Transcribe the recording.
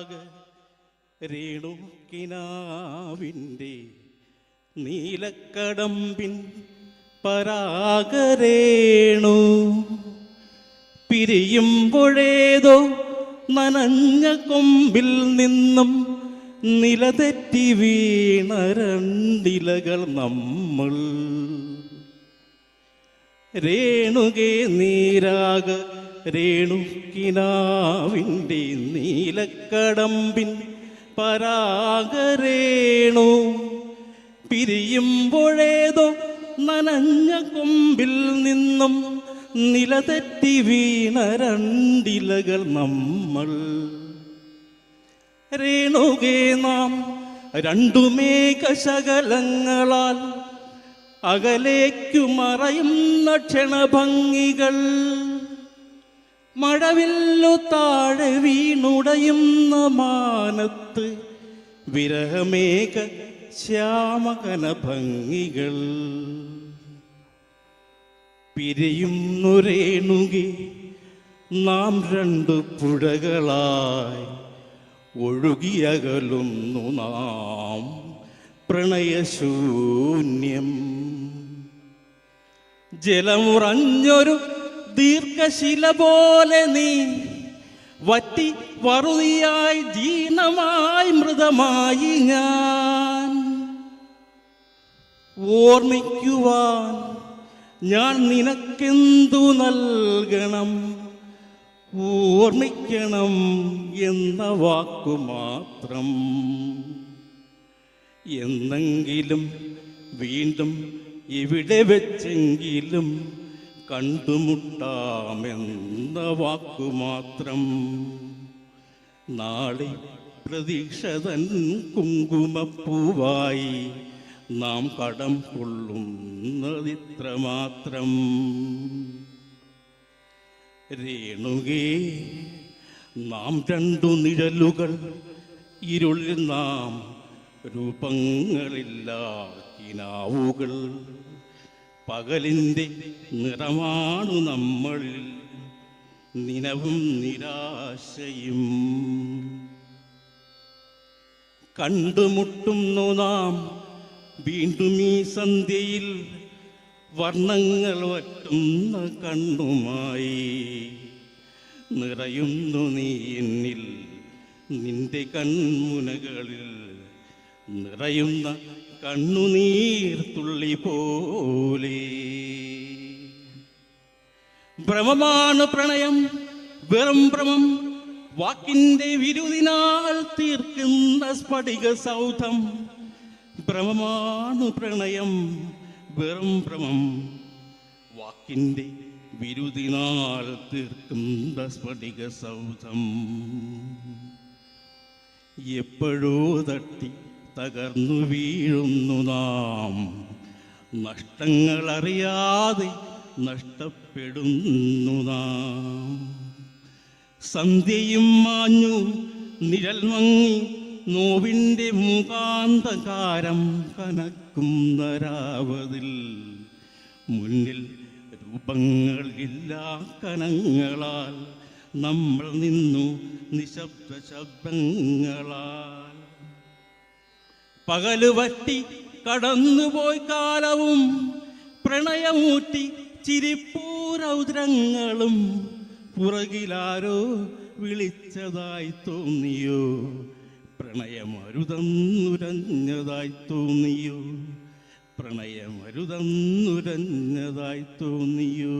പരാഗ രേണുക്കിനാവിന്റെ നീലക്കടമ്പിൻ പരാഗരേണു പിരിയുമ്പോഴേതോ നനഞ്ഞ കൊമ്പിൽ നിന്നും നിലതെറ്റി വീണ രണ്ടിലകൾ നമ്മൾ. രേണുകേ നീരാക രേണുക്കിനാവിന്റെ നീലക്കടമ്പിൻ പരാഗരേണു. പിരിയുമ്പോഴേതോ നനഞ്ഞ കൊമ്പിൽ നിന്നും നിലതെറ്റി വീണ രണ്ടിലകൾ നമ്മൾ. രേണുകേ നാം രണ്ടു മേഘശകലങ്ങളാൽ അകലേക്കു മറയുന്ന ക്ഷണഭംഗികൾ. മഴവില്ലു താഴെ വീണുടയുന്ന മാനത്ത് വിരഹമേക ശ്യാമകന ഭംഗികൾ പിരിയുന്നു രേണുകെ നാം രണ്ടു പുഴകളായി ഒഴുകിയകലുന്നു നാം പ്രണയശൂന്യം. ജലമുറഞ്ഞൊരു ദീർഘശില പോലെ നീ വറ്റി വറുതിയായി ജീർണമായി മൃതമായി ഞാൻ. ഓർമ്മിക്കുവാൻ ഞാൻ നിനക്കെന്തു നൽകണം? ഓർമ്മിക്കണം എന്ന വാക്കു മാത്രം. എന്നെങ്കിലും വീണ്ടും ഇവിടെ വെച്ചെങ്കിലും കണ്ടുമുട്ടാമെന്ന വാക്കു മാത്രം നാളെ പ്രതീക്ഷതൻ കുങ്കുമപ്പൂവായി നാം കടം കൊള്ളുന്നതിത്ര മാത്രം രേണുകേ നാം രണ്ടു നിഴലുകൾ ഇരുളിൽ നാം രൂപങ്ങളില്ലാക്കിനാവുകൾ. പകലിന്റെ നിറമാണു നമ്മളിൽ. നിലവും നിരാശയും. കണ്ടുമുട്ടുന്നു നാം വീണ്ടും ഈ സന്ധ്യയിൽ വർണങ്ങൾ വറ്റുന്ന കണ്ണുമായി. നിറയുന്നു നീ എന്നിൽ നിന്റെ കൺമുനകളിൽ നിറയുന്ന കണ്ണുനീർ തുള്ളി പോലെ. ഭ്രമമാണ് പ്രണയം വെറും ഭ്രമം. വാക്കിന്റെ വിരുദിനാൽ തീർക്കുന്ന സ്ഫടിക സൗധം. ഭ്രമമാണ് പ്രണയം വെറും ഭ്രമം. വാക്കിന്റെ വിരുദിനാൽ തീർക്കുന്ന സ്ഫടിക സൗധം. എപ്പോഴോ തട്ടി തകർന്നു വീഴുന്നു നാം. നഷ്ടങ്ങളറിയാതെ നഷ്ടപ്പെടുന്നു നാം. സന്ധ്യയും മാഞ്ഞു നിഴൽ മങ്ങി നോവിന്റെ മുഖാന്തകാരം കനക്കും നരാവതിൽ. മുന്നിൽ രൂപങ്ങളില്ല കനങ്ങളാൽ നമ്മൾ നിന്നു നിശബ്ദ ശബ്ദങ്ങളാൽ. പകൽ വറ്റി കടന്നുപോയി കാലവും. പ്രണയമൂറ്റി ചിരിപ്പൂരൗദ്രങ്ങളും പുറകിലാരോ വിളിച്ചതായി തോന്നിയോ? പ്രണയമരുതന്നുരഞ്ഞതായി തോന്നിയോ? പ്രണയമരുതന്നുരഞ്ഞതായി തോന്നിയോ?